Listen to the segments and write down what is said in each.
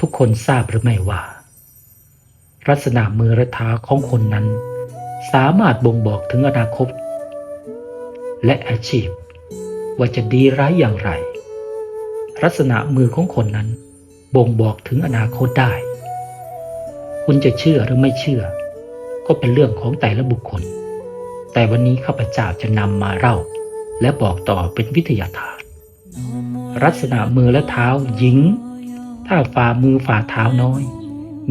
ทุกคนทราบหรือไม่ว่า ลักษณะมือและเท้าของคนนั้น สามารถบ่งบอกถึงอนาคต และอาชีพ ว่าจะดีร้ายอย่างไร ลักษณะมือของคนนั้น บ่งบอกถึงอนาคตได้ คุณจะเชื่อหรือไม่เชื่อ ก็เป็นเรื่องของแต่ละบุคคล แต่วันนี้ข้าพเจ้าจะนำมาเล่า และบอกต่อเป็นวิทยาทานลักษณะมือและเท้าหญิง ถ้าฝ่ามือฝ่าเท้าน้อย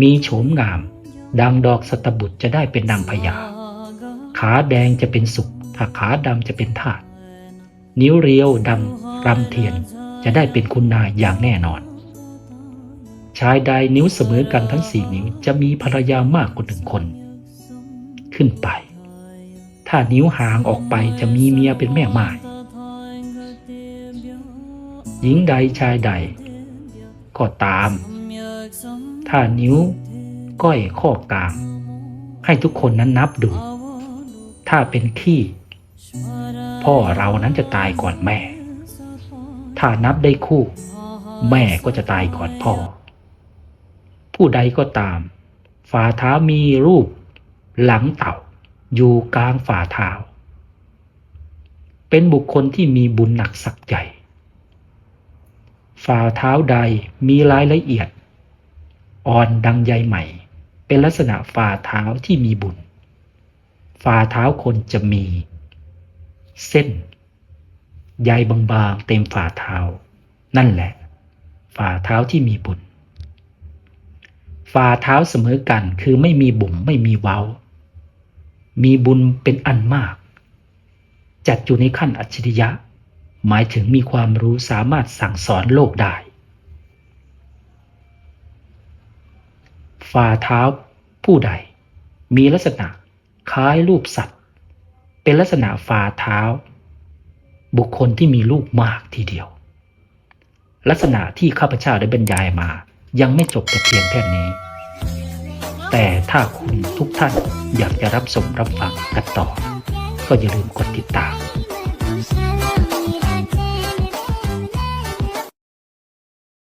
มีโฉมงาม ดังดอกสตบุตรจะได้เป็นนางพญาขาแดงจะเป็นสุขถ้าขาดำจะเป็นทาสนิ้วเรียวดำรำเทียนจะได้เป็นคุณนายอย่างแน่นอน ชายใดนิ้วเสมอกันทั้งสี่นิ้วจะมีภรรยามากกว่าหนึ่งคน ขึ้นไป ถ้านิ้วห่างออกไปจะมีเมียเป็นแม่ไม้หญิงใดชายใด ก็ตาม ถ้านิ้วก้อยข้อกลาง ให้ทุกคนนั้นนับดู ถ้าเป็นขี้ พ่อเรานั้นจะตายก่อนแม่ ถ้านับได้คู่ แม่ก็จะตายก่อนพ่อ ผู้ใดก็ตาม ฝ่าเท้ามีรูป หลังเต่า อยู่กลางฝ่าเท้า เป็นบุคคลที่มีบุญหนักสักใหญ่ ฝ่าเท้าใดมีรายละเอียด อ่อนดังใยใหม่ เป็นลักษณะฝ่าเท้าที่มีบุญ ฝ่าเท้าคนจะมี เส้น ใยบางๆเต็มฝ่าเท้า นั่นแหละ ฝ่าเท้าที่มีบุญ ฝ่าเท้าเสมอกันคือไม่มีบุ๋มไม่มีเว้า มีบุญเป็นอันมาก จัดอยู่ในขั้นอัจฉริยะ หมายถึงมีความรู้สามารถสั่งสอนโลกได้ ฝ่าเท้าผู้ใด มีลักษณะคล้ายรูปสัตว์ เป็นลักษณะฝ่าเท้า บุคคลที่มีลูกมากทีเดียว ลักษณะที่ข้าพเจ้าได้บรรยายมา ยังไม่จบแต่เพียงแค่นี้ แต่ถ้าคุณทุกท่านอยากจะรับชมรับฟังกันต่อ ก็อย่าลืมกดติดตาม